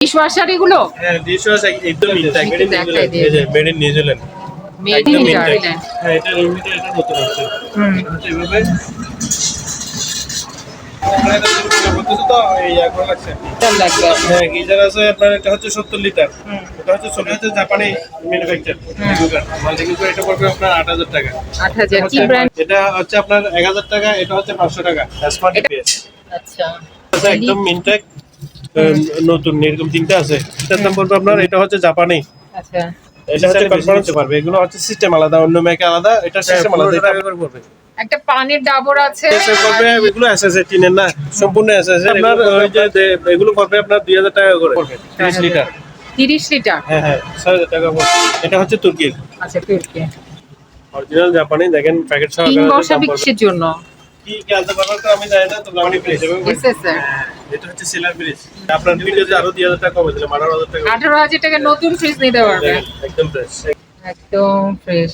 Dishwasher এগুলো হ্যাঁ dish একদম intact made in New Zealand made in New Zealand হ্যাঁ এটা রিমিটার এটা নতুন আছে। হুম। এটা এভাবে। আপনার এক হাজার টাকা এটা হচ্ছে পাঁচশো টাকা। আচ্ছা। একদম ইনটেক নতুন এরকম তিনটা আছে। এটার দাম পড়বে আপনার এটা হচ্ছে জাপানি। আচ্ছা। এটা হচ্ছে কনফারেন্স পারবে। এগুলো হচ্ছে সিস্টেম আলাদা অন্য মেকে আলাদা এটা সিস্টেম আলাদা। এটা করে পড়বে একটা পানির ডাবর আছে। এগুলো এসএসএ টিনের না সম্পূর্ণ এসএসএ আপনার ওই যে এগুলো পড়বে আপনার 2000 টাকা করে। পড়বে 30 লিটার তিরিশ লিটার? হ্যাঁ হ্যাঁ 6000 টাকা পড়বে এটা হচ্ছে তুর্কির আচ্ছা তুর্কি। অরিজিনাল জাপানি দেখেন প্যাকেট সহ তিন বসাবি কিসের জন্য? কি কি আনতে পারবেন তো আমি জানি না তো জাপানি প্লেস এসএসআর এটা হচ্ছে সেলার প্লেস আপনার ভিডিওতে আরও 2000 টাকা কমে দিলাম 18000 টাকা আঠারো হাজার টাকা নতুন ফ্রিজ নিতে পারবে। একদম ফ্রেশ একদম ফ্রেশ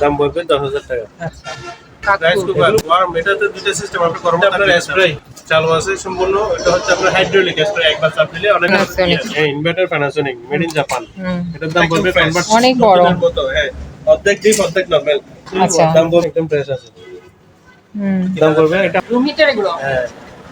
দাম পড়বে 10000 টাকা। আচ্ছা। রাইস কুকার ওয়ার্ম এটাতে দুটো সিস্টেম আপনি গরম আপনার স্প্রে চালু আছে সম্পূর্ণ। এটা হচ্ছে আপনার হাইড্রোলিক স্প্রে একবার চাপ দিলে অনেক হ্যাঁ inverter Panasonic made in Japan এটার দাম পড়বে অনেক বড়। হ্যাঁ অর্ধেক ডিপ অর্ধেক নরমাল আচ্ছা। দাম পড়বে একদম ফ্রেশ আছে। হুম। দাম পড়বে এটা রুম হিটার এগুলো? হ্যাঁ।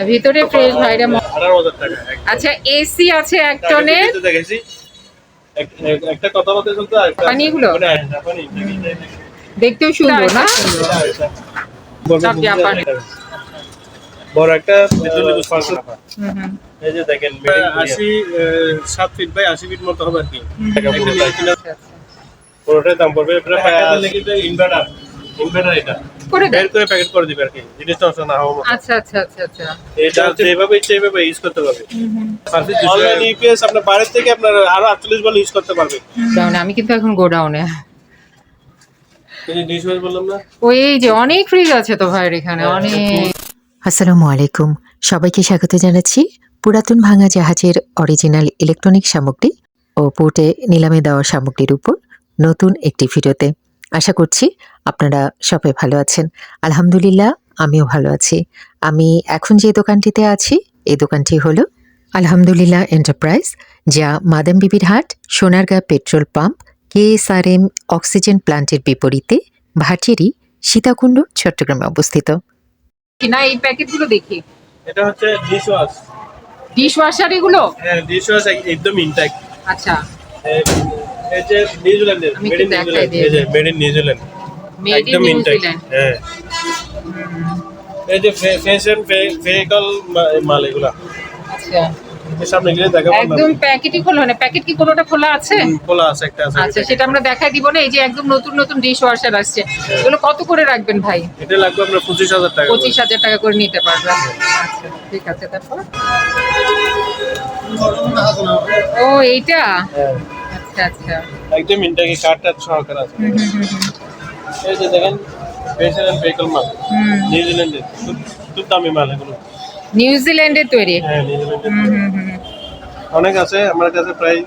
এইটা কি দেখ এটা তো 12000 টাকা একদম fresh। আর ভিতরে ফ্রেশ ভাইরা ম- 18000 টাকা এক- আচ্ছা এসি আছে এক একটা কথা বলতে কি- এটা- দেখতেও সুন্দর না। বড় একটা বিদ্যুৎ পাঁচশো টাকা হুম হুম। এই যে দেখেন আশি সাত ফিট বাই আশি ফিট মতো হবে আর কি। আচ্ছা, আচ্ছা। পুরোটাই দাম পড়বে ইনভার্টার এটা। করে দেন। বের করে প্যাকেট করে দিবে আর কি জিনিসটা নষ্ট না হওয়া আচ্ছা আচ্ছা আচ্ছা আচ্ছা। এটা যেভাবে ইচ্ছে এইভাবে ইউজ করতে পারবে। হুম হুম। অনলাইন ইউপিএস আপনার বাইরের থেকে আপনার আরও আটচল্লিশ বল ইউজ করতে পারবে। আমি কিন্তু এখন গোডাউনে। ওই যে অনেক ফ্রিজ আছে তো ভাইয়ের এখানে হ্যাঁ, অনেক। আসসালামু আলাইকুম সবাইকে স্বাগত জানাচ্ছি। পুরাতন ভাঙা জাহাজের অরিজিনাল ইলেকট্রনিক সামগ্রী ও পোর্টে নিলামে দেওয়া সামগ্রীর উপর নতুন একটি ভিডিওতে। আশা করছি আপনারা সবাই ভালো আছেন। আলহামদুলিল্লাহ আমিও ভালো আছি। আমি এখন যে দোকানটিতে আছি এই দোকানটি হলো আলহামদুলিল্লাহ এন্টারপ্রাইজ যা মাদাম বিবির হাট Sonargaon petrol pump KSRM oxygen প্লান্টের বিপরীতে ভাটিয়ারি সীতাকুণ্ড চট্টগ্রামে অবস্থিত। না এই প্যাকেটগুলো দেখি। এটা হচ্ছে ডিশ ওয়াশ ডিশ ওয়াশার এগুলো? হ্যাঁ ডিশ ওয়াশ একদম ইনট্যাক্ট আচ্ছা। এই যে নিউজিল্যান্ডের মেড ইন নিউজিল্যান্ড এই যে মেড ইন নিউজিল্যান্ড একদম ইনট্যাক্ট নিউজিল্যান্ড হ্যাঁ এই যে ফ্যাশন ভেহিকল মাল এগুলা। আচ্ছা। সামনে গেলে দেখাবো না একদম প্যাকেটই খোলা মানে প্যাকেট কি কোনোটা খোলা আছে? খোলা আছে একটা আছে। আচ্ছা সেটা আমরা দেখাই দিব না। এই যে একদম নতুন নতুন ডিশ ওয়াশার আসছে এগুলো কত করে রাখবেন ভাই? এটা লাগবে পঁচিশ হাজার টাকা পঁচিশ হাজার টাকা করে নিতে পারবেন আচ্ছা ঠিক আছে তারপর? ও এইটা? হ্যাঁ। আচ্ছা আচ্ছা। একদম ইনট্যাক্ট কার্ডটা সহকারে আছে। হুম হুম হুম হুম। এই যে দেখেন এন্ড নিউজিল্যান্ডের খুব খুব দামি মাল এগুলো। তৈরি। হ্যাঁ অনেক আছে আমার কাছে প্রায়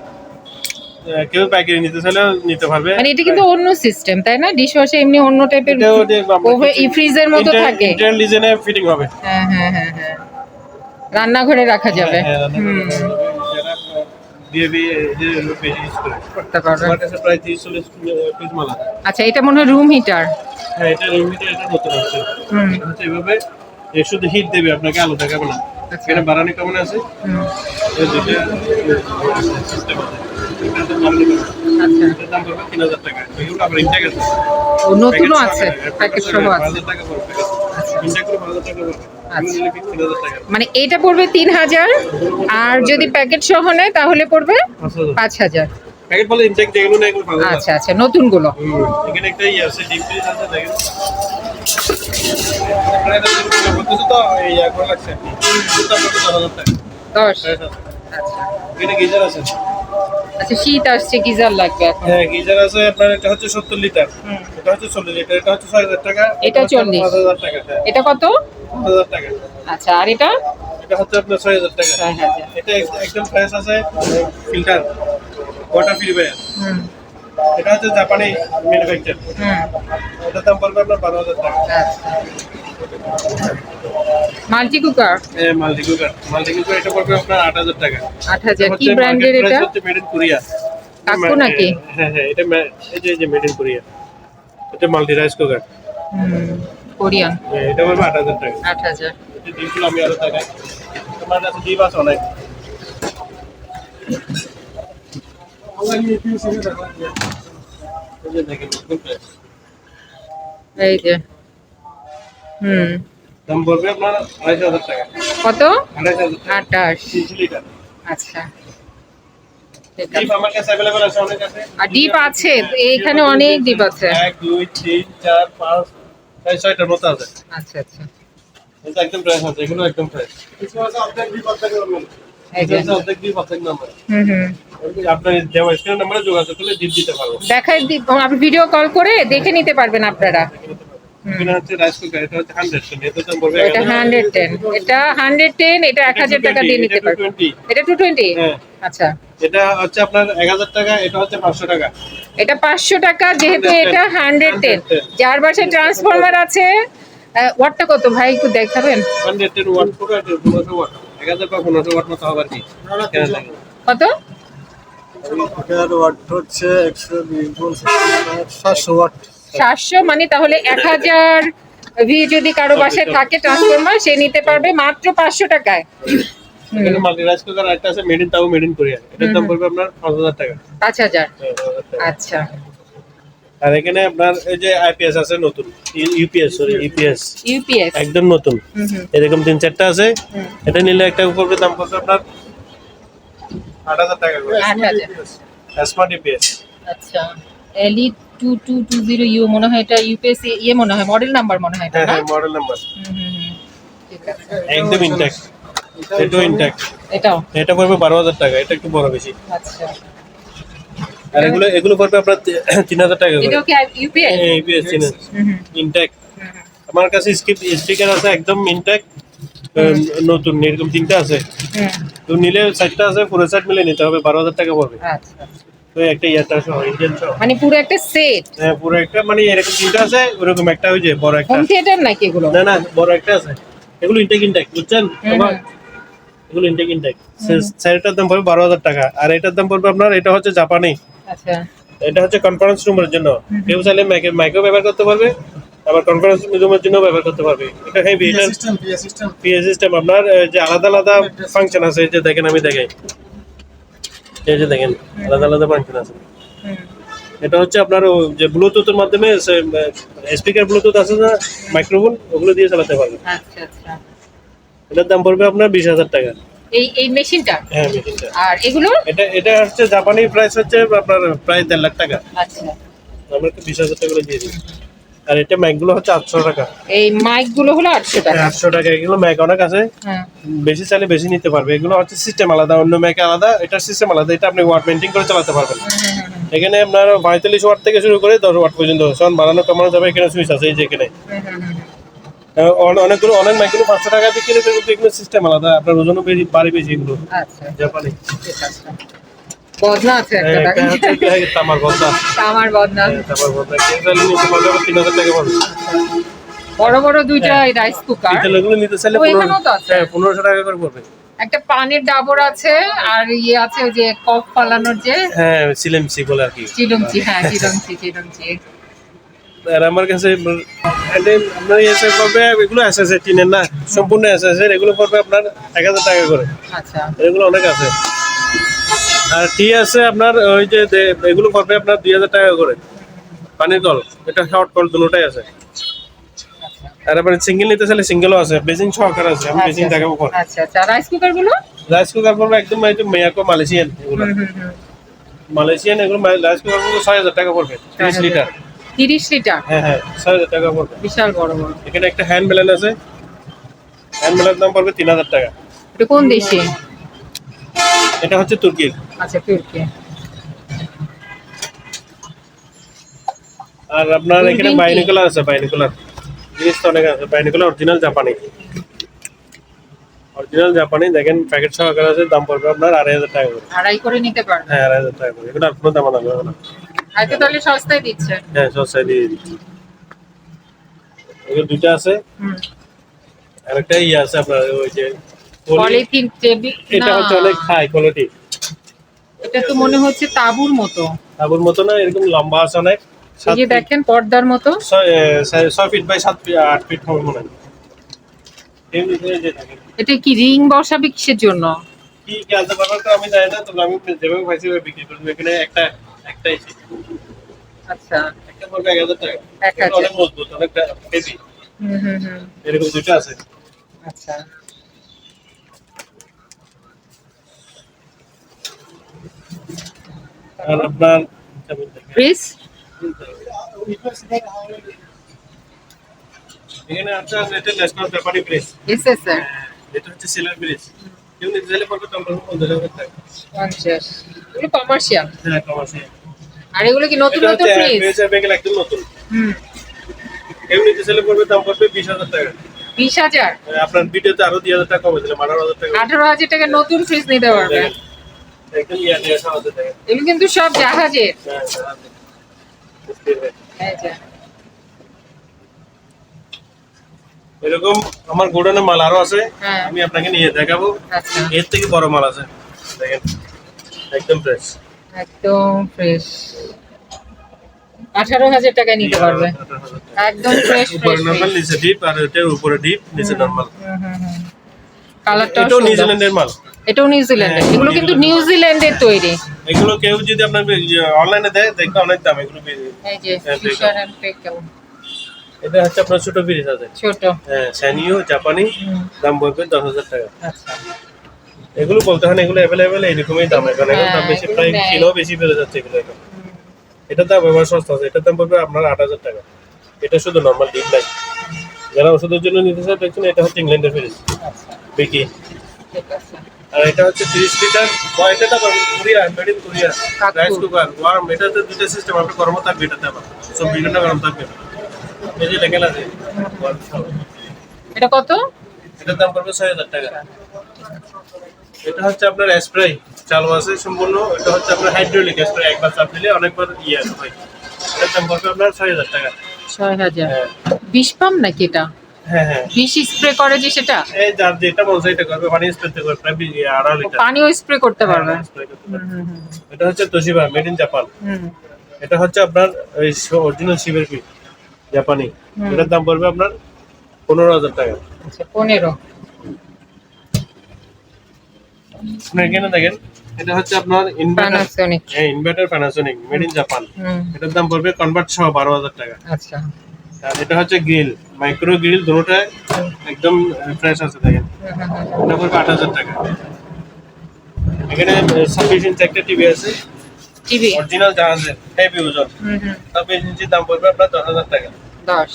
কেউ পাইকারি নিতে চাইলেও নিতে পারবে। মানে এটা কিন্তু অন্য সিস্টেম তাই না? ডিশ ওয়াশে এমনি অন্য টাইপের এটাও যে আমরা ওভে এই ফ্রিজের মতো থাকে। ইন্টারনাল ডিজাইনে ফিটিং হবে। হ্যাঁ হ্যাঁ হ্যাঁ হ্যাঁ। রান্নাঘরে রাখা যাবে। হ্যাঁ, হুম। ইউজ করে। করতে আমার কাছে প্রায় মাল আছে। আচ্ছা এটা মনে হয় রুম হিটার হ্যাঁ এটা রিমিটার এটা নতুন আছে। হুম। এটা এভাবে এর শুধু হিট দেবে আপনাকে আলো দেখাবে না। আচ্ছা। এখানে কেমন আছে? হুম। এই দুইটা সিস্টেম আছে। দাম আচ্ছা। এটার দাম পড়বে তিন হাজার টাকা। এগুলো আবার ইনটেক আছে। নতুনও আছে। সহকারে সহ আছে হাজার টাকা পড়বে ইনটেক করে পাঁচ হাজার টাকা পড়বে আচ্ছা। মানে এটা পড়বে তিন হাজার আর যদি প্যাকেট সহ নেয় তাহলে পড়বে পাঁচ হাজার। আচ্ছা আচ্ছা নতুনগুলো এটা আছে? আচ্ছা শীত আসছে গিজার লাগবে হ্যাঁ গিজার আছে আপনার এটা হচ্ছে 70 লিটার। এটা হচ্ছে 40 লিটার এটা হচ্ছে 6000 টাকা এটা 40 টাকা এটা কত? 5000 টাকা। আচ্ছা আর এটা? এটা হচ্ছে আপনার 6000 টাকা। 6000 এটা একদম ফ্রেশ আছে ফিল্টার ওয়াটার পিউরিফায়ার এটা হচ্ছে জাপানি ম্যানুফ্যাকচার এটার দাম পড়বে আপনার বারো হাজার টাকা। Multi cooker? Multi cooker. Multi cooker এটা পড়বে আপনার আট হাজার টাকা। আট হাজার। কি ব্র্যান্ডের এটা? হচ্ছে মেড ইন কোরিয়া কাকু নাকি? হ্যাঁ হ্যাঁ এটা এই যে এই যে মেড ইন কোরিয়া এটা মাল্টি রাইস কুকার। হুম কোরিয়ান। এটা পড়বে আট হাজার টাকা। আট হাজার। ডিমগুলো আমি আরও টাকায় তোমার কাছে ডিম আছে অনেক। এই যে। হুম। দাম পড়বে আপনার আড়াইশ হাজার টাকা। কত? আড়াইশ হাজার টাকা। আটাশ আচ্ছা। ডিপ আমার কাছে অ্যাভেলেবল আছে অনেক আছে। আর ডিপ আছে এইখানে অনেক ডিপ আছে। এক দুই তিন চার পাঁচ ছয় ছয়টার মতো আছে। আচ্ছা আচ্ছা। এটা একদম ফ্রেশ আছে এগুলো একদম ফ্রেশ কিছু আছে আপনার ডিপ দেখাই আপনি ভিডিও কল করে দেখে নিতে পারবেন আপনারা। এটা হান্ড্রেড টেন এটা হান্ড্রেড টেন এটা এক হাজার টাকা দিয়ে নিতে পারবেন। এটা টু টোয়েন্টি আচ্ছা। এটা হচ্ছে আপনার এক হাজার টাকা এটা হচ্ছে পাঁচশো টাকা। এটা পাঁচশো টাকা যেহেতু এটা হান্ড্রেড টেন যার বাসায় ট্রান্সফরমার আছে ওয়াটটা কত ভাই একটু দেখাবেন? হান্ড্রেড টেন ওয়াট কত? সাতশো মানে তাহলে এক হাজার ভি যদি কারও বাসায় থাকে ট্রান্সফরমার সে নিতে পারবে মাত্র পাঁচশো টাকায়। আচ্ছা। আর এখানে আপনার এই যে আইপিএস আছে নতুন। ইউপিএস সরি ইউপিএস ইউপিএস একদম নতুন। এরকম তিন চারটা আছে। এটা নিলে একটা উপরে দাম পড়বে আপনার আট হাজার টাকা করে। আট হাজার। স্মার্ট ইউপিএস আচ্ছা। LE two two two zero U মনে হয় এটা ইউপিএস ইয়ে মনে হয় মডেল নাম্বার মনে হয় এটা হ্যাঁ হ্যাঁ মডেল নাম্বার আছে। একদম ইনট্যাক্ট এটাও ইনট্যাক্ট এটাও। এটা পড়বে বারো হাজার টাকা এটা একটু বড় বেশি। আচ্ছা। আর এগুলো এগুলো পড়বে আপনার তিন হাজার টাকা করে। এটাও কি ইউপিএস ইউপিএস হুম। আমার কাছে স্পিকার আছে একদম ইনট্যাক্ট নতুন এরকম তিনটা আছে। তো নিলে চারটা আছে পুরো সেট মিলে নিতে হবে বারো হাজার টাকা পড়বে। আচ্ছা আচ্ছা। তো একটা ইয়ারটা সহ ইন্ডিয়ান সহ। মানে পুরো একটা সেট হ্যাঁ পুরো একটা মানে এরকম তিনটা আছে ওরকম একটা ওই যে বড় একটা হোম থিয়েটার নাকি এগুলো? না না বড় একটা আছে। এগুলো ইনটেক ইনটেক বুঝছেন? এগুলো ইনটেক ইনটেক স্যারটার দাম পড়বে বারো হাজার টাকা। আর এটার দাম পড়বে আপনার এটা হচ্ছে জাপানি আচ্ছা। এটা হচ্ছে কনফারেন্স রুমের জন্য। কেউ চাইলে মাইকেও ব্যবহার করতে পারবে আবার কনফারেন্স রুমের জন্য ব্যবহার করতে পারবে। এটা হেভি এটা সিস্টেম পিএ সিস্টেম আপনার যে আলাদা আলাদা ফাংশন আছে যে দেখেন আমি দেখাই। এই যে দেখেন আলাদা আলাদা ফাংশন আছে। এটা হচ্ছে আপনার যে ব্লুটুথের মাধ্যমে স্পিকার ব্লুটুথ আছে না মাইক্রোফোন ওগুলো দিয়ে চালাতে পারবে। আচ্ছা আচ্ছা। এটার দাম পড়বে আপনার বিশ হাজার টাকা। এই এই মেশিনটা? হ্যাঁ মেশিনটা। আর এগুলো? এটা এটা হচ্ছে জাপানি প্রাইস হচ্ছে আপনার প্রায় দেড় লাখ টাকা। আচ্ছা। আমরা একটু বিশ হাজার টাকা করে দিয়ে দিই। আর এটা ম্যাকগুলো হচ্ছে আটশো টাকা। এই মাইকগুলো হলো আটশো টাকা। আটশো টাকা। এগুলো ম্যাক অনেক আছে। হ্যাঁ। বেশি চাইলে বেশি নিতে পারবে। এগুলো হচ্ছে সিস্টেম আলাদা অন্য ম্যাক আলাদা। এটা সিস্টেম আলাদা। এটা আপনি ওয়াট মেনটেন করে চালাতে পারবেন। হুম, এখানে আপনার পঁয়তাল্লিশ ওয়াট থেকে শুরু করে দশ ওয়াট পর্যন্ত। সন বাড়ানো কমানো যাবে এখানে সুইচ আছে এই যে এখানে। অনেকগুলো অনেক পাঁচশো টাকা দিয়ে কিনে কিন্তু এগুলো সিস্টেম আলাদা। আপনার ওজনও বেশি বাড়ি বেশি এগুলো। আচ্ছা। জাপানি। বদনা আছে। একটা হ্যাঁ, তামার বদনা হ্যাঁ, তামার নিতে তিন হাজার টাকা বড় বড় দুইটা রাইস কুকার তিনটা এগুলো নিতে চাইলে। হ্যাঁ পনেরোশো টাকা করে পড়বে। একটা পানির ডাবর আছে আর ইয়ে আছে ওই যে কফ ফালানোর যে হ্যাঁ সিলেমসি বলে আর কি। চিলুমচি হ্যাঁ চিলুমচি চিলুমচি আর আমার কাছে আপনার এসে পড়বে এগুলো এসএসএ টিনের না সম্পূর্ণ এসএসএ এগুলো পড়বে আপনার এক হাজার টাকা করে। আচ্ছা। এগুলো অনেক আছে। আর টি আছে আপনার ওই যে এগুলো পড়বে আপনার দুই হাজার টাকা করে। পানির কল এটা শর্ট কল দুটোটাই আছে। আর আবার সিঙ্গেল নিতে চাইলে সিঙ্গেলও আছে বেজিং সহকার আছে আমি বেজিং দেখাবো পর। আচ্ছা আচ্ছা। রাইস কুকারগুলো? রাইস কুকার পড়বে একদম এই যে মেয়াকো মালয়েশিয়ান এগুলো। মালয়েশিয়ান এগুলো রাইস কুকারগুলো ছয় হাজার টাকা পড়বে তিরিশ লিটার। তিরিশ লিটার। হ্যাঁ হ্যাঁ ছয় হাজার টাকা পড়বে। বিশাল বড় বড়। এখানে একটা হ্যান্ড মেলান আছে। হ্যান্ড মেলার দাম পড়বে তিন হাজার টাকা। এটা কোন দেশে? এটা হচ্ছে তুর্কির। আচ্ছা তুর্কি। আর আপনার এখানে বাইনিকুলার আছে বাইনিকুলার। জিনিস তো অনেক আছে বাইনিকুলার অরিজিনাল জাপানি। অরিজিনাল জাপানি দেখেন প্যাকেট সহকারে আছে দাম পড়বে আপনার আড়াই হাজার টাকা করে। আড়াই করে নিতে পারবে। হ্যাঁ আড়াই হাজার টাকা করে। এগুলো আর কোনো দাম দাম হবে না। তাহলে সস্তায় দিচ্ছে। হ্যাঁ সস্তায় দিয়ে দিচ্ছি। এগুলো দুইটা আছে। হুম। আর একটা ইয়ে আছে আপনার ওই যে পলিথিন টেবিল এটা হচ্ছে অনেক হাই কোয়ালিটি এটা তো মনে হচ্ছে তাবুর মতো। তাবুর মতো না এরকম লম্বা আছে অনেক। এই। দেখেন পর্দার মতো। ছয় ফিট বাই সাত ফিট আট ফিট হবে মনে হয়। এটা কি রিং বসাবে কিসের জন্য? কি কি আনতে পারব তো আমি জানি না তবে আমি যেভাবে পাইছি বিক্রি করব। এখানে একটা একটাই আচ্ছা। একটা পড়বে এক হাজার টাকা। এক এটা অনেক মজবুত অনেকটা হেভি হুম হুম হুম। এরকম দুটো আছে। আচ্ছা। আর আপনার ফ্রিজ এখানে আছে এটা ন্যাশনাল প্রেস এটা হচ্ছে সিলার প্রেস কেউ নিতে পড়বে দাম পঞ্চাশ হাজার টাকা পঞ্চাশ এগুলো কমার্শিয়াল হ্যাঁ কমার্শিয়াল আর এগুলো কি নতুন নতুন ফ্রিজ প্রেসার বেগেল একদম নতুন। হুম। কেউ নিতে পড়বে দাম পড়বে বিশ হাজার টাকা। বিশ হাজার? হ্যাঁ, আপনার ভিডিওতে আরও দুই হাজার টাকা কমে দিলাম আঠারো হাজার টাকা। আঠারো হাজার টাকা নতুন ফ্রিজ নিতে পারবে। দেখেন, একদম ইয়া নিয়ে আসা হাজার টাকা। এগুলো কিন্তু সব জাহাজের। হ্যাঁ, হ্যাঁ। এই যে। এরকম আমার গোডাউনে মাল আরও আছে হ্যাঁ। আমি আপনাকে নিয়ে দেখাবো। আচ্ছা। এর থেকে বড় মাল আছে। দেখেন একদম ফ্রেশ একদম ফ্রেশ আঠারো হাজার টাকা নিতে পারবে। একদম ফ্রেশ উপরে ফ্রেশ নিচে ডিপ আর এটার উপরে ডিপ নিচে নরমাল কালারটাও এটাও সুন্দর। নিউজিল্যান্ডের মাল। এটাও নিউজিল্যান্ডের। হ্যাঁ, এগুলো কিন্তু নিউজিল্যান্ডের তৈরি। এগুলো কেউ যদি আপনার অনলাইনে দেয় দেখবে অনেক দাম। এগুলো এই যে ফিশার এন্ড পেকেল এটা হচ্ছে আপনার ছোট ফ্রিজ আছে। ছোট। হ্যাঁ স্যানিও জাপানি দাম পড়বে দশ হাজার টাকা। আচ্ছা। এগুলো বলতে হয় এগুলো অ্যাভেলেবেল এইরকমই দাম এখন। এখন দাম হ্যাঁ, বেশি প্রায়। কিলো বেশি বেড়ে যাচ্ছে এগুলো এখন। এটার দাম এবার সস্তা আছে। এটার দাম পড়বে আপনার আট হাজার টাকা। এটা শুধু নর্মাল ডিপ নাই যারা ওষুধের জন্য নিতে চায় দেখছেন এটা হচ্ছে ইংল্যান্ডের ফ্রিজ আচ্ছা। বিকি। আর এটা হচ্ছে তিরিশ লিটার। বা এটা তো কোরিয়া মেড ইন কোরিয়া কাকু। রাইস কুকার ওয়ার্ম এটাতে দুটো সিস্টেম আপনার গরমও থাকবে এটাতে আবার। সব ঘণ্টা গরম থাকবে। এটা কত? এটার দাম পড়বে ছয় হাজার টাকা। এটা হচ্ছে আপনার স্প্রে চালু আছে সম্পূর্ণ। এটা হচ্ছে আপনার হাইড্রোলিক স্প্রে একবার চাপ দিলে অনেকবার ইয়ে হয়। এটার দাম পড়বে আপনার ছয় হাজার টাকা। ছয় হাজার। হ্যাঁ। বিষ পাম নাকি এটা? হ্যাঁ হ্যাঁ। বিষ স্প্রে করে যে সেটা? এই যার যেটা চাই এটা করবে পানি স্প্রে করবে প্রায় বি- আড়াই লিটার। পানিও স্প্রে করতে পারবে। এটা হচ্ছে তোশিবা মেড ইন জাপান। এটা হচ্ছে আপনার ওই অরিজিনাল শিবের পিঠ। জাপানি। এটার দাম পড়বে আপনার পনেরো হাজার টাকা। আচ্ছা পনেরো। আপনার এখানে দেখেন এটা হচ্ছে আপনার ইনভার্টার হ্যাঁ inverter Panasonic made in Japan এটার দাম পড়বে কনভার্ট সহ বারো হাজার টাকা। আচ্ছা। আর এটা হচ্ছে গ্রিল মাইক্রো গ্রিল দুটোটাই একদম ফ্রেশ আছে দেখেন। এটা পড়বে আট হাজার টাকা। এখানে ছাব্বিশ ইঞ্চি একটা টিভি আছে। টিভি? অরিজিনাল জাহাজের হেভি ওজন। ইঞ্চির দাম পড়বে আপনার দশ হাজার টাকা। দশ।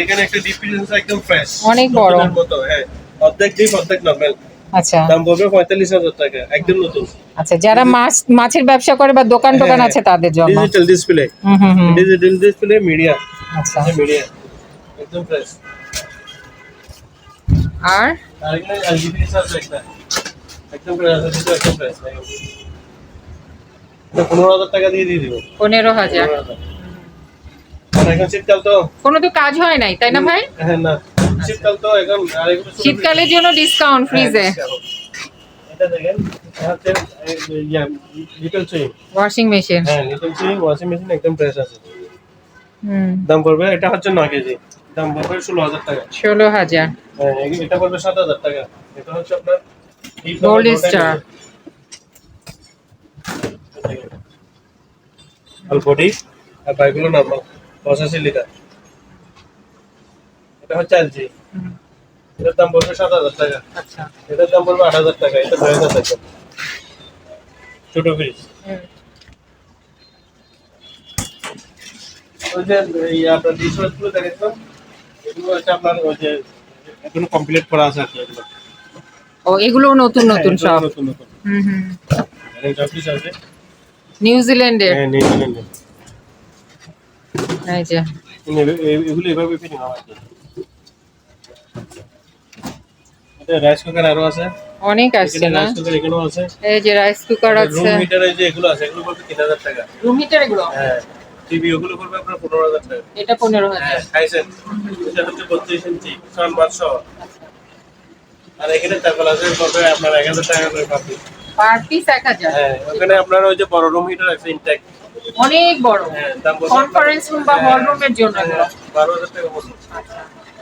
এখানে একটা ডিপ একদম ফ্রেশ অনেক বড়। মতো হ্যাঁ। অর্ধেক ডিপ অর্ধেক নর্মাল আচ্ছা। দাম পড়বে পঁয়তাল্লিশ হাজার টাকা একদম নতুন। আচ্ছা যারা মাছ মাছের ব্যবসা করে বা দোকান টোকান হ্যাঁ, আছে তাদের জন্য। ডিজিটাল ডিসপ্লে হুম হুম হুম। ডিজিটাল ডিসপ্লে মিডিয়া আচ্ছা। মিডিয়া একদম ফ্রেশ আর? আর এখানে এলজি ফ্রিজ আছে একটা। একদম ফ্রেশ একদম ফ্রেশ পনেরো হাজার টাকা দিয়ে দিয়ে দিব। পনেরো হাজার। শীতকাল তো কোনো তো কাজ হয় নাই তাই না ভাই? হ্যাঁ না। শীতকাল তো এখন শীতকালের জন্য ডিসকাউন্ট ফ্রিজে এটা দেখেন এটা হচ্ছে লিটল সুইং ওয়াশিং মেশিন হ্যাঁ লিটল সুইং ওয়াশিং মেশিন একদম ফ্রেশ আছে। হুম। দাম পড়বে এটা হচ্ছে নয় কেজি। দাম পড়বে ষোলো হাজার টাকা। ষোলো হাজার। হ্যাঁ এটা পড়বে সাত হাজার টাকা। এটা হচ্ছে আপনার। অল বডি আর বাইকগুলো নর্মাল পঁচাশি লিটার। এটা হচ্ছে এলজি এটার দাম পড়বে সাত হাজার টাকা। আচ্ছা। এটার দাম পড়বে আট হাজার টাকা। এটা নয় হাজার টাকা ছোট ফ্রিজ ওই যে এই আপনার দেখেছিলাম? এগুলো হচ্ছে আপনার ওই যে কমপ্লিট করা আছে আর কি এগুলো। ও এগুলো নতুন নতুন হ্যাঁ, সব। নতুন নতুন। হুম হুম। জবকিস আছে। নিউজিল্যান্ডের হ্যাঁ নিউজিল্যান্ডে এই যে। এগুলো এভাবে ফিটিং হয় রাইস কুকার আরও আছে। অনেক এখানে না? রাইস কুকার এখানেও আছে। এই যে রাইস কুকার আছে। রুম হিটার এই যে এগুলো আছে এগুলো পড়বে তিন হাজার টাকা। রুম হিটার এগুলো? হ্যাঁ টিভি ওগুলো পড়বে আপনার পনেরো হাজার টাকা। এটা পনেরো হাজার। হ্যাঁ খাইছেন এটা হচ্ছে বত্রিশ ইঞ্চি ছয় পাঁচশো আর এখানে তারপর আছে পড়বে আপনার এক হাজার টাকা করে পাবে পার পিস এক হাজার। হ্যাঁ ওখানে আপনার ওই যে বড় রুম হিটার আছে ইনটেক অনেক বড়। হ্যাঁ কনফারেন্স রুম বা হল রুমের জন্য এগুলো। বারো হাজার টাকা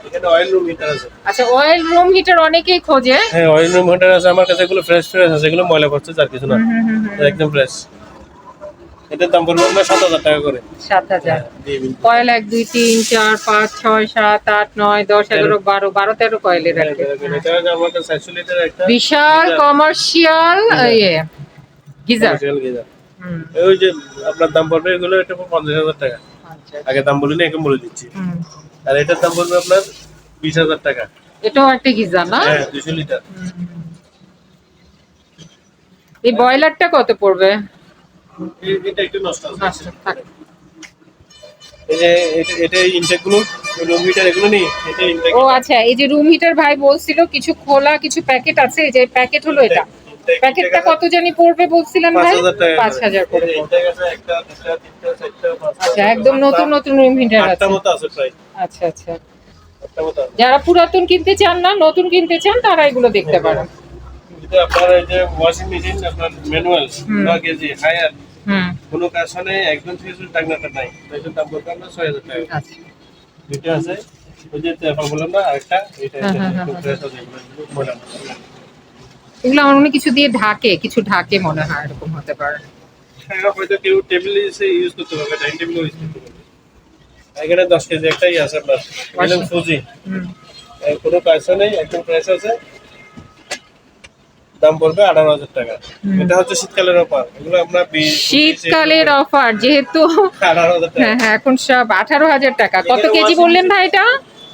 এখানে অয়েল রুম হিটার আছে। আচ্ছা অয়েল রুম হিটার অনেকেই খোঁজে। হ্যাঁ অয়েল রুম হিটার আছে আমার কাছে এগুলো ফ্রেশ ফ্রেশ আছে এগুলো ময়লা করছে যার কিছু না। একদম ফ্রেশ এটার দাম পড়বে আপনার সাত হাজার টাকা করে। সাত হাজার। হ্যাঁ। কয়েল এক দুই তিন চার পাঁচ ছয় সাত আট নয় দশ এগারো বারো বারো তেরো কয়েলের বিশাল কমার্শিয়াল ইয়ে গিজার। ওই যে আপনার দাম পড়বে এগুলো এটা পঞ্চাশ হাজার টাকা। আচ্ছা আগে দাম বলিনি এখন বলে দিচ্ছি। আর এটার দাম পড়বে আপনার বিশ হাজার টাকা। এটাও একটা গিজার না? হ্যাঁ দুশো লিটার। এই বয়লারটা কত পড়বে? এটা একটু নষ্ট আছে এই যে এটা- এটা ইনটেকগুলো রুম হিটার এগুলো নেই? এটা ইনটেক ও আচ্ছা এই যে রুম হিটার ভাই বলছিল কিছু খোলা কিছু প্যাকেট আছে এই যে প্যাকেট হলো এটা। প্যাকেটটা কত জানি পড়বে বলছিলেন ভাই? হাজার টাকা পাঁচ হাজার করে আচ্ছা একদম নতুন নতুন রুম হিটার আছে। মতো আছে প্রায়। আচ্ছা আচ্ছা। যারা পুরাতন কিনতে চান না নতুন কিনতে চান তারা এগুলো দেখতে পারেন। আপনার এই যে ওয়াশিং মেশিন আপনার ম্যানুয়াল। কেজি হায়ার কোনো কাজ নেই একদম ফিউজ টাকনাটা নাই। এটার দাম পড়বে আপনার ছয় হাজার টাকা। আচ্ছা। দুইটা আছে ওই যে বললাম না আরেকটা এটা এগুলো, আমার মনে কিছু দিয়ে ঢাকে কিছু ঢাকে মনে হয় এরকম হতে পারে। হ্যাঁ, হয়তো কেউ টেবিল ইউজ করতে পারবে ডাইনিং টেবিল ইউজ করতে পারবে। এখানে দশ কেজি একটাই আছে আপনার সুজি। কোনো পয়সা নেই একদম ফ্রেশ আছে। দাম পড়বে আঠারো হাজার টাকা। এটা হচ্ছে শীতকালের অফার এগুলো বিশ শীতকালের অফার যেহেতু আঠারো হাজার টাকা। হ্যাঁ হ্যাঁ এখন সব আঠারো হাজার টাকা। কত কেজি বললেন ভাই এটা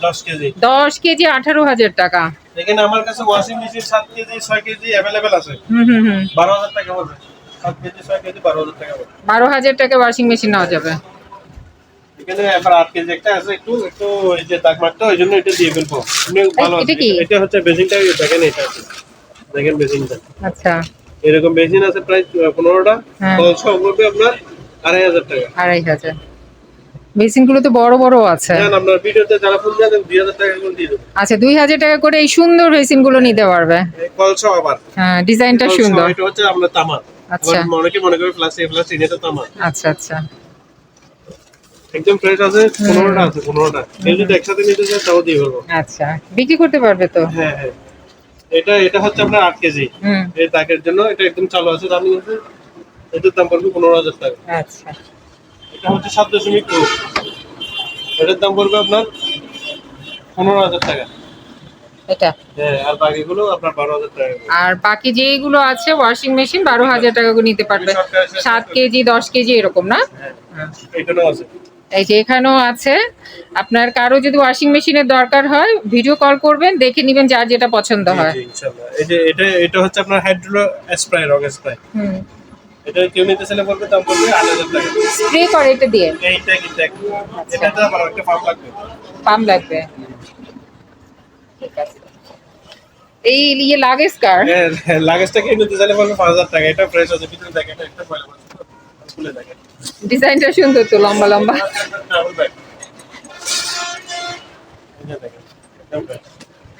দশ কেজি। দশ কেজি আঠারো হাজার টাকা। এখানে আমার কাছে ওয়াশিং মেশিন সাত কেজি ছয় কেজি অ্যাভেলেবেল আছে। বারো হাজার টাকা পড়বে সাত কেজি ছয় কেজি বারো হাজার টাকা পড়বে বারো হাজার টাকা ওয়াশিং মেশিন নেওয়া যাবে। এখানে এবার আট কেজি একটা আছে একটু একটু ওই যে দাগ মারতে ওই জন্য এটা দিয়ে ফেলব। ভালো এটা হচ্ছে বেসিনটা দেখেন এটা আছে। দেখেন বেসিনটা আচ্ছা। এরকম বেসিন আছে প্রায় পনেরোটা। হ্যাঁ। সব করবে আপনার আড়াই হাজার টাকা। আড়াই হাজার। বেসিনগুলো তো বড় বড় আছে। আপনার ভিডিওতে যারা ফোন দেন দুই হাজার টাকা করে দিয়ে দেবো আচ্ছা দুই হাজার টাকা করে এই সুন্দর বেসিনগুলো নিতে পারবে। এই কলসো আবার। হ্যাঁ ডিজাইনটা সুন্দর। এটা হচ্ছে আপনার তামা আচ্ছা। অনেকে মনে করে প্লাস্টিক প্লাস্টিক এটা তামা আচ্ছা আচ্ছা। একদম ফ্রেশ আছে পনেরোটা আছে পনেরোটা। কেউ যদি একসাথে নিতে চায় তাও দিয়ে আচ্ছা বিক্রি করতে পারবে তো? হ্যাঁ হ্যাঁ। এটা এটা হচ্ছে আপনার আট কেজি। এই তাকের জন্য এটা একদম চালু আছে দামি আছে এটার দাম পড়বে পনেরো হাজার টাকা। আচ্ছা। এটা হচ্ছে সাত দশমিক টু এটার দাম পড়বে আপনার পনেরো হাজার টাকা। এটা? হ্যাঁ আর বাকিগুলো আপনার বারো হাজার টাকা আর বাকি যেগুলো আছে ওয়াশিং মেশিন বারো হাজার টাকা করে নিতে কেজি দশ কেজি এরকম না? হ্যাঁ আছে। এই যে এখানেও আছে। আপনার কারও যদি ওয়াশিং মেশিনের দরকার হয় ভিডিও কল করবেন দেখে নেবেন যার যেটা পছন্দ হয়। ইনশাআল্লাহ। এই যে এটা এটা হচ্ছে আপনার হাইড্রো স্প্রে রং স্প্রে হুম। এটা কেউ নিতে চাইলে পড়বে দাম আট হাজার টাকা। স্প্রে করে এটা দিয়ে? এই ইনটেক ইনটেক এটা তো আবার একটা পাম্প লাগবে। পাম লাগবে। ঠিক আছে। এই ইয়ে লাগেজ কার লাগেজটা কেউ নিতে চাইলে পাঁচ হাজার টাকা। এটা ফ্রেশ আছে ভিতরে দেখেন একটা পয়লা খুলে দেখেন ডিজাইনটা সুন্দর তো লম্বা লম্বা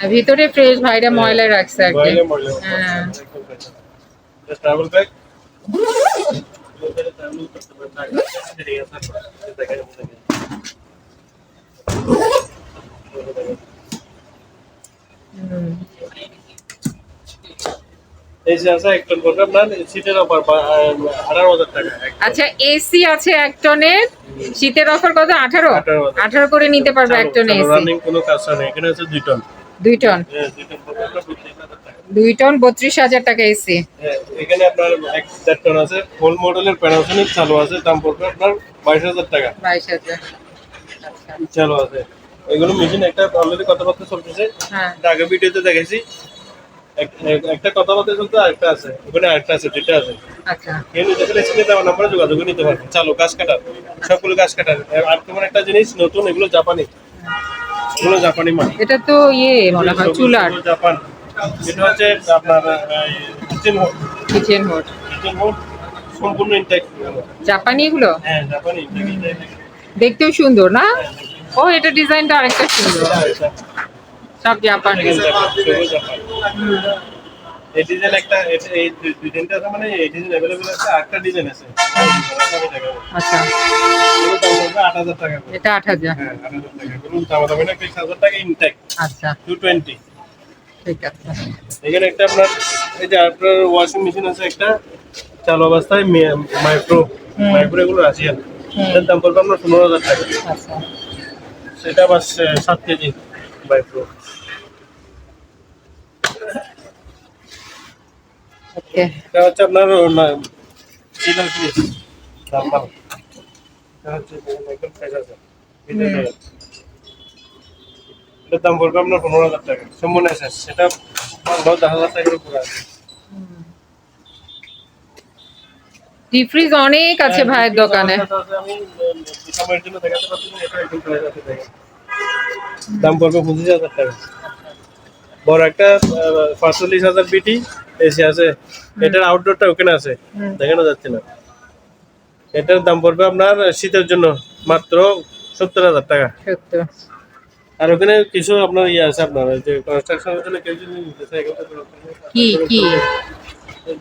ভিতরে ফ্রেশ ভাইরা ময়লা রাখছে আর কি হ্যাঁ। ট্রাভেল ব্যাগ হুম। এই আছে এক টন করবে আপনার সিটের অফার আঠারো হাজার টাকা আচ্ছা এসি আছে এক টনের শীতের অফার কত আঠারো? 18 আঠারো করে নিতে পারবে এক টন এসি রানিং কোনো কাজ নেই এখানে আছে দুই টন দুই টন হ্যাঁ দুই টন বত্রিশ হাজার টাকা। এসি হ্যাঁ এখানে আপনার এক দেড় টন আছে ফুল মডেলের প্যানাসোনিক চালু আছে দাম পড়বে আপনার বাইশ হাজার টাকা। বাইশ হাজার। আচ্ছা। চালু আছে। এগুলো মেশিন একটা অলরেডি কথাবার্তা চলতেছে। হ্যাঁ। আগে ভিডিওতে দেখেছি একটা কথা বলতে শুনতে আরেকটা আছে ওখানে আরেকটা আছে দুইটা আছে। আচ্ছা। কেউ নিতে স্ক্রিনে দেওয়া নাম্বারে যোগাযোগ নিতে পারবে। চালু গাছ কাটার সবগুলো গাছ কাটার। আর তোমার একটা জিনিস নতুন এগুলো জাপানি। এগুলো জাপানি মাল। এটা তো ইয়ে মনে হয় চুলার। জাপান। এটা হচ্ছে আপনার kitchen hood kitchen hood kitchen hood সম্পূর্ণ ইনটেক জাপানি এগুলো? হ্যাঁ জাপানি দেখতেও সুন্দর না? ও এটা ডিজাইনটা আরেকটা সুন্দর। সব জাপানি এই ডিজাইন একটা এই দুই- দুই তিনটা আছে মানে এই ডিজাইন অ্যাভেলেবল আছে আরেকটা ডিজাইন আছে। আচ্ছা। দাম এটা আট হাজার। হ্যাঁ আট হাজার টাকা। এগুলো দাম হবে না বিশ হাজার টাকা ইনটেক আচ্ছা। টু টোয়েন্টি ঠিক আছে। এখানে একটা আপনার এই যে আপনার ওয়াশিং মেশিন আছে একটা চালু অবস্থায় মাইক্রো মাইক্রো এগুলো রাশিয়ান এটার দাম পড়বে আপনার পনেরো হাজার টাকা। আচ্ছা। সেটা আবার সে- সাত কেজি মাইক্রো ওকে এটা হচ্ছে আপনার চিলার ফ্রিজ নর্মাল এটা হচ্ছে একদম ফ্রেশ আছে। এটার দাম পড়বে আপনার পনেরো হাজার টাকা। সম্পূর্ণ এসেস সেটা দশ হাজার টাকার উপরে আছে। ডিপ ফ্রিজ অনেক আছে ভাইয়ের দোকানে। দাম পড়বে পঁচিশ হাজার টাকা। বড় একটা পাঁচচল্লিশ হাজার বিটি এসি আছে। এটার আউটডোরটা ওখানে আছে। দেখানো যাচ্ছে না। এটার দাম পড়বে আপনার শীতের জন্য মাত্র সত্তর হাজার টাকা। আর ওখানে কিছু আপনার ইয়ে আছে আপনার যে কনস্ট্রাকশনের জন্য কেউ যদি নিতে চায় কি কি?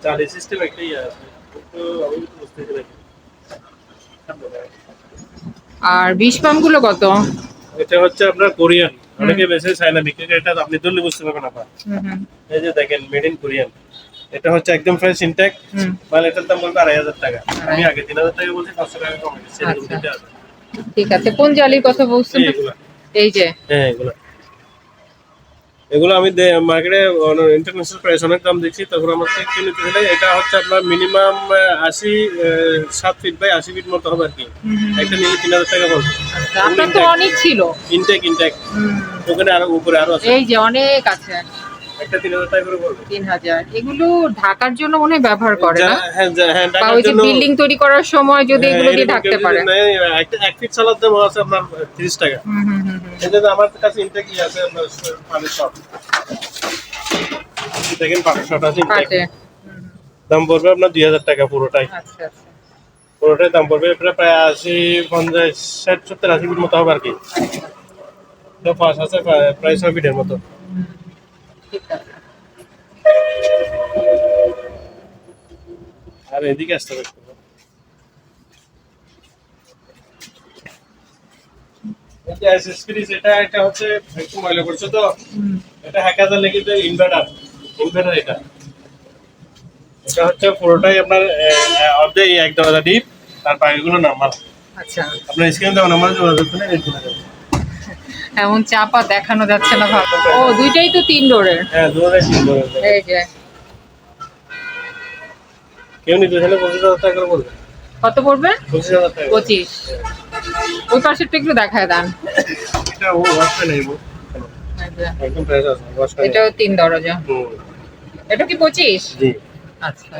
জালি সিস্টেম একটা ইয়ে আছে। আর বিষ পাম্পগুলো কত? এটা হচ্ছে আপনার কোরিয়ান। অনেকে বেশি চায় না বিক্রি করে, এটা আপনি ধরলে বুঝতে পারবেন আপনার। এই যে দেখেন মেড ইন কোরিয়ান এটা হচ্ছে একদম ফ্রেশ ইনটেক মানে এটার দাম বলবে আড়াই হাজার টাকা। আমি আগে তিন হাজার টাকা বলছি পাঁচশো টাকা কমে আচ্ছা। ঠিক আছে। কোন জালির কথা বলছেন? এই যে। হ্যাঁ এগুলা। এগুলো আমি মার্কেটে ইন্টারন্যাশনাল প্রাইস অনেক দাম দেখছি তখন আমার থেকে নিতে হলে এটা হচ্ছে আপনার মিনিমাম আশি সাত ফিট বাই আশি ফিট মতো হবে আর কি। একটা নিয়ে তিন হাজার টাকা পড়বে। আপনার তো অনেক ছিল। ইনটেক ইনটেক ওখানে আরও উপরে আরও আছে। এই যে অনেক আছে। একটা টাকা করে পড়বে। এগুলো ঢাকার জন্য মনে হয় ব্যবহার করে না? হ্যাঁ হ্যাঁ জন্য বিল্ডিং তৈরি করার সময় যদি হ্যাঁ, এগুলো দিয়ে ঢাকতে পারে। একটা এক ফিট চালার দাম আছে আপনার তিরিশ টাকা। হুম হুম হুম হুম। এটা আমার কাছে ইনটেক আছে আপনার পানির শট দেখেন পানির শট আছে। দাম পড়বে আপনার দুই হাজার টাকা পুরোটাই। আচ্ছা আচ্ছা। পুরোটাই দাম পড়বে প্রায় প্রায় আশি পঞ্চাশ ষাট সত্তর আশি ফিট মতো হবে আর কি। পাঁচ আছে প্রায়- ছয় ফিটের মতো। আর এদিকে আসতে হবে এটা এটা হচ্ছে একটু ময়লা করছে তো। এটা লেগে ইনভার্টার ইনভার্টার এটা এটা। হচ্ছে পুরোটাই আপনার অর্ধেক এক দরজা ডিপ তার বাইরেগুলো নর্মাল আচ্ছা। আপনার স্ক্রিনে দেওয়া নাম্বার যোগাযোগ রেট করে এমন চাপা দেখানো যাচ্ছে না ভালো ও দুইটাই তো তিন ডোরের। হ্যাঁ দুটোটাই সিল করে দেবো এই যে। কেউ নিতে চাইলে পঁচিশ হাজার টাকা করে বলবে। কত পড়বে? পঁচিশ হাজার টাকা। পঁচিশ। ওই পাশেরটা একটু দেখায় দেন। এটা ও ওয়াশটা নেই একদম প্রাইস আছে ওয়াশটা এটাও তিন দরজা। হুম, এটা কি পঁচিশ? জি। আচ্ছা।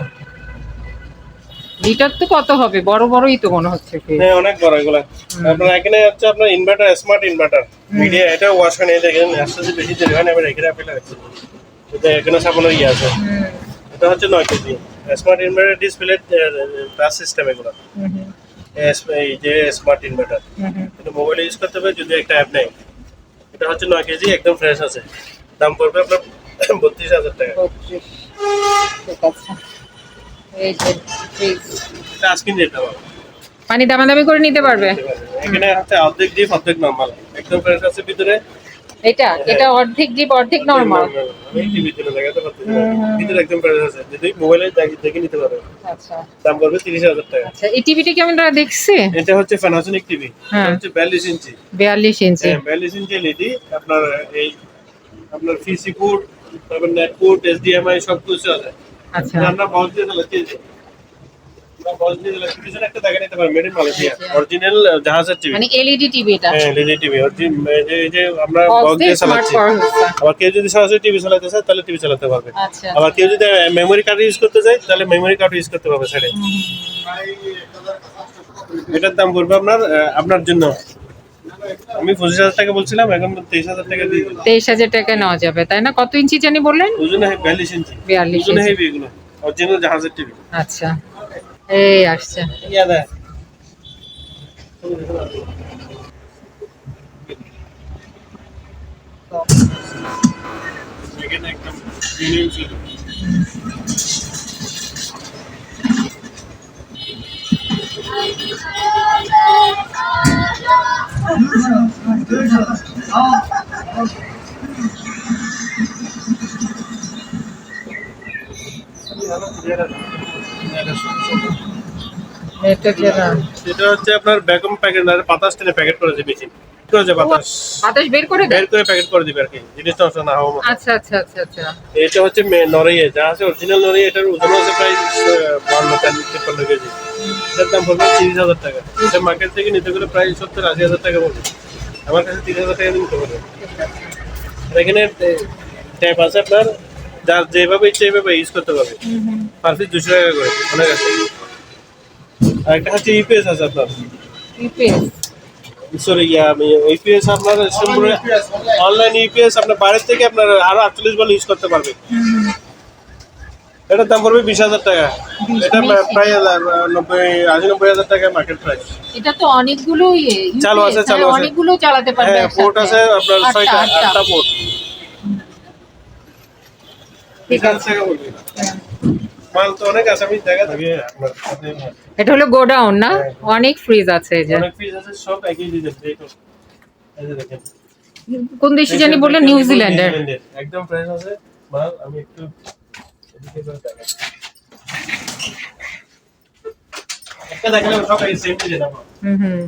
লিটার তো কত হবে? বড় বড়ই তো মনে হচ্ছে। হ্যাঁ অনেক বড় এগুলা। আপনার এখানে হচ্ছে আপনার ইনভার্টার স্মার্ট ইনভার্টার মিডিয়া এটা ওয়াশ করে দেখেন আসতে বেশি দেরি হয় না এবার এখানে আপেল আছে এটা এখানে সাবানের ইয়ে আছে এটা হচ্ছে নয় kg. Smart inverter display touch system এগুলো। এই যে স্মার্ট ইনভার্টার। এটা মোবাইলে ইউজ করতে হবে যদি একটা অ্যাপ নেই। এটা হচ্ছে নয় কেজি একদম ফ্রেশ আছে। দাম পড়বে আপনার বত্রিশ হাজার টাকা। এটা যেতে হবে পানি দামাদামি করে নিতে পারবে। এখানে হচ্ছে অর্ধেক ডিপ অর্ধেক নর্মাল একদম ফ্রেশ আছে ভিতরে। এটা এটা অর্ধেক জিপ অর্ধেক নর্মাল টিভির জন্য দেখাতে পারতেছি ভিতরে একদম ফ্রেশ আছে। যদি মোবাইলে দেখে নিতে পারবে আচ্ছা। দাম তিরিশ হাজার টাকা। আচ্ছা এই টিভিটা কি আমরা দেখছি? এটা হচ্ছে প্যানাসোনিক টিভি হ্যাঁ। হচ্ছে বিয়াল্লিশ ইঞ্চি। বিয়াল্লিশ ইঞ্চি। হ্যাঁ বিয়াল্লিশ ইঞ্চি এলইডি আপনার এই আপনার ফিসি পোর্ট তারপর নেট পোর্ট এইচডিএমআই সব কিছু আছে। আচ্ছা। আমরা দিয়ে চালাচ্ছি মানে এলইডি টিভি এটা। হ্যাঁ এলইডি টিভি এই যে আমরা বক্স দিয়ে চালাচ্ছি। আবার কেউ যদি সরাসরি টিভি চালাতে চায় তাহলে টিভি চালাতে পারবে। আচ্ছা। আবার কেউ যদি মেমোরি কার্ড ইউজ করতে চায় তাহলে মেমোরি কার্ড ইউজ করতে পারবে সাইডে এটার দাম পড়বে আপনার আপনার জন্য। আমি পঁচিশ হাজার টাকা বলছিলাম এখন তেইশ হাজার টাকা দিয়ে তেইশ হাজার টাকা নেওয়া যাবে তাই না? কত ইঞ্চি জানি বললেন? ওজনে বিয়াল্লিশ ইঞ্চি। 42 ওজনে ইঞ্চি। এগুলো অরিজিনাল জাহাজের টিভি আচ্ছা। এই আসছে ইয়াদা এখানে প্রিমিয়াম ছিল এটা? হচ্ছে আপনার ব্যাকম প্যাকেট না বাতাস টেনে প্যাকেট করে দিবে মেশিন বাতাস? বাতাস বের করে বের করে প্যাকেট করে দিবে আর কি জিনিসটা নষ্ট না আচ্ছা আচ্ছা আচ্ছা আচ্ছা। এটা হচ্ছে যা আছে অরিজিনাল এটার ওজন আছে প্রায় কেজি এটার দাম পড়বে তিরিশ হাজার টাকা। এটা মার্কেট থেকে নিতে গেলে প্রায় সত্তর আশি হাজার টাকা পড়বে। আমার কাছে তিরিশ হাজার টাকা দিয়ে নিতে পারবে এখানে ট্যাপ আছে আপনার যার যেভাবে ইচ্ছে এইভাবে ইউজ করতে পারবে। পার পিস দুশো টাকা করে অনেক আছে। আর একটা হচ্ছে ইউপিএস আছে আপনার? ইউপিএস সরি ইয়া আমি ইউপিএস আপনার অনলাইন ইউপিএস আপনার বাইরের থেকে আপনার আরও আটচল্লিশ বল ইউজ করতে পারবে। এটার দাম পড়বে বিশ হাজার টাকা। এটা প্রায় নব্বই আশি নব্বই হাজার টাকা মার্কেট প্রাইস এটা তো অনেকগুলো ইয়ে, চালু আছে, চালু আছে। অনেকগুলো চালাতে পারবে হ্যাঁ পোর্ট আছে আপনার ছয়টা আটটা। পোর্ট ঠিক আছে। মাল তো অনেক আছে আমি দেখা। থাকি এটা হলো গোডাউন না? হ্যাঁ। অনেক ফ্রিজ আছে এই যে। অনেক পিস আছে সব একই ডিজাইন দেখুন এই যে দেখেন। কোন দেশে জানি বললেন নিউজিল্যান্ডের। একদম ফ্রেশ আছে মাল আমি একটু সব এই সেম হুম হুম।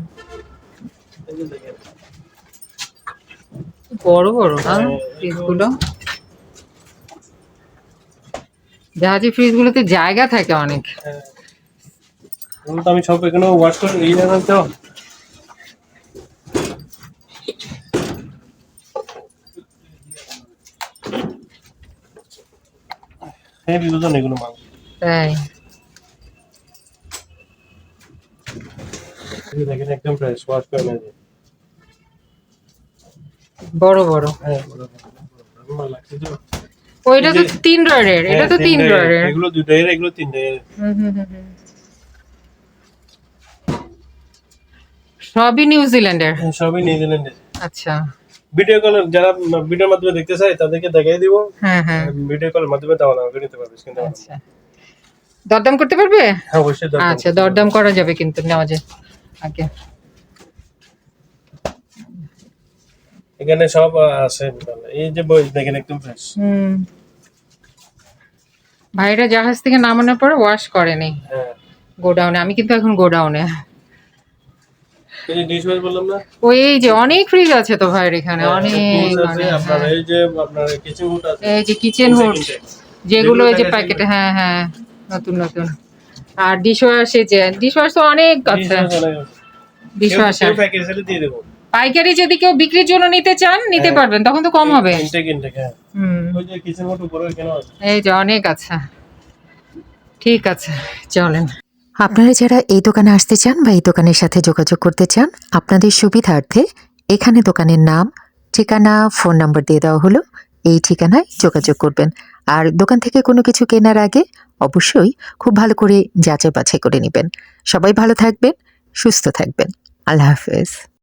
বড় বড় না হ্যাঁ, ফ্রিজগুলো জাহাজি ফ্রিজ গুলোতে জায়গা থাকে অনেক হ্যাঁ তো আমি সব এখানে ওয়াশ করে এই তো হ্যাঁ এগুলো মাল তাই দেখেন একদম ফ্রেশ ওয়াশ করে নেয় বড় বড় হ্যাঁ বড় বড়, বড়, বড় মাল লাগছে তো ওইটা তো তিন ড্রয়ারের এটা তো হ্যাঁ, তিন ড্রয়ারের। এগুলো এগুলো তিনটে হুম হুম হুম হুম। সবই নিউজিল্যান্ডের হ্যাঁ, সবই নিউজিল্যান্ডের আচ্ছা। ভিডিও কল যারা ভিডিওর মাধ্যমে দেখতে চায় তাদেরকে দেখাই দিব। হ্যাঁ হ্যাঁ। ভিডিও কলের মাধ্যমে দেওয়া না নিতে পারবে কিন্তু আচ্ছা। দরদাম করতে পারবে? হ্যাঁ অবশ্যই। আচ্ছা দরদাম করা যাবে কিন্তু নেওয়া যায়। আগে। এখানে সব আছে এই যে বই দেখেন একদম ফ্রেশ হুম। ভাইরা জাহাজ থেকে নামানোর পরে ওয়াশ করেনি হ্যাঁ। গোডাউনে আমি কিন্তু এখন গোডাউনে ওই যে অনেক ফ্রিজ আছে তো ভাইয়ের এখানে হ্যাঁ, অনেক হ্যাঁ। এই যে কিচেন হুড আছে। এই যে কিচেন Second হুড টাইম। যেগুলো এই যে প্যাকেটে হ্যাঁ হ্যাঁ নতুন নতুন। আর ডিশ ওয়াশ এই যে ডিশ ওয়াশ তো অনেক আছে। ডিশ ওয়াশ প্যাকেজ দিয়ে দেবো। পাইকারি যদি কেউ বিক্রির জন্য নিতে চান নিতে হ্যাঁ। পারবেন তখন তো কম হবে। হ্যাঁ। হুম। ওই যে কিচেন হুড উপরে কেন আছে। এই যে অনেক আছে। ঠিক আছে চলেন। আপনারা যারা এই দোকানে আসতে চান বা এই দোকানের সাথে যোগাযোগ করতে চান আপনাদের সুবিধার্থে এখানে দোকানের নাম ঠিকানা ফোন নাম্বার দিয়ে দেওয়া হলো। এই ঠিকানায় যোগাযোগ করবেন। আর দোকান থেকে কোনো কিছু কেনার আগে অবশ্যই খুব ভালো করে যাচাই বাছাই করে নেবেন। সবাই ভালো থাকবেন সুস্থ থাকবেন। আল্লাহ হাফেজ।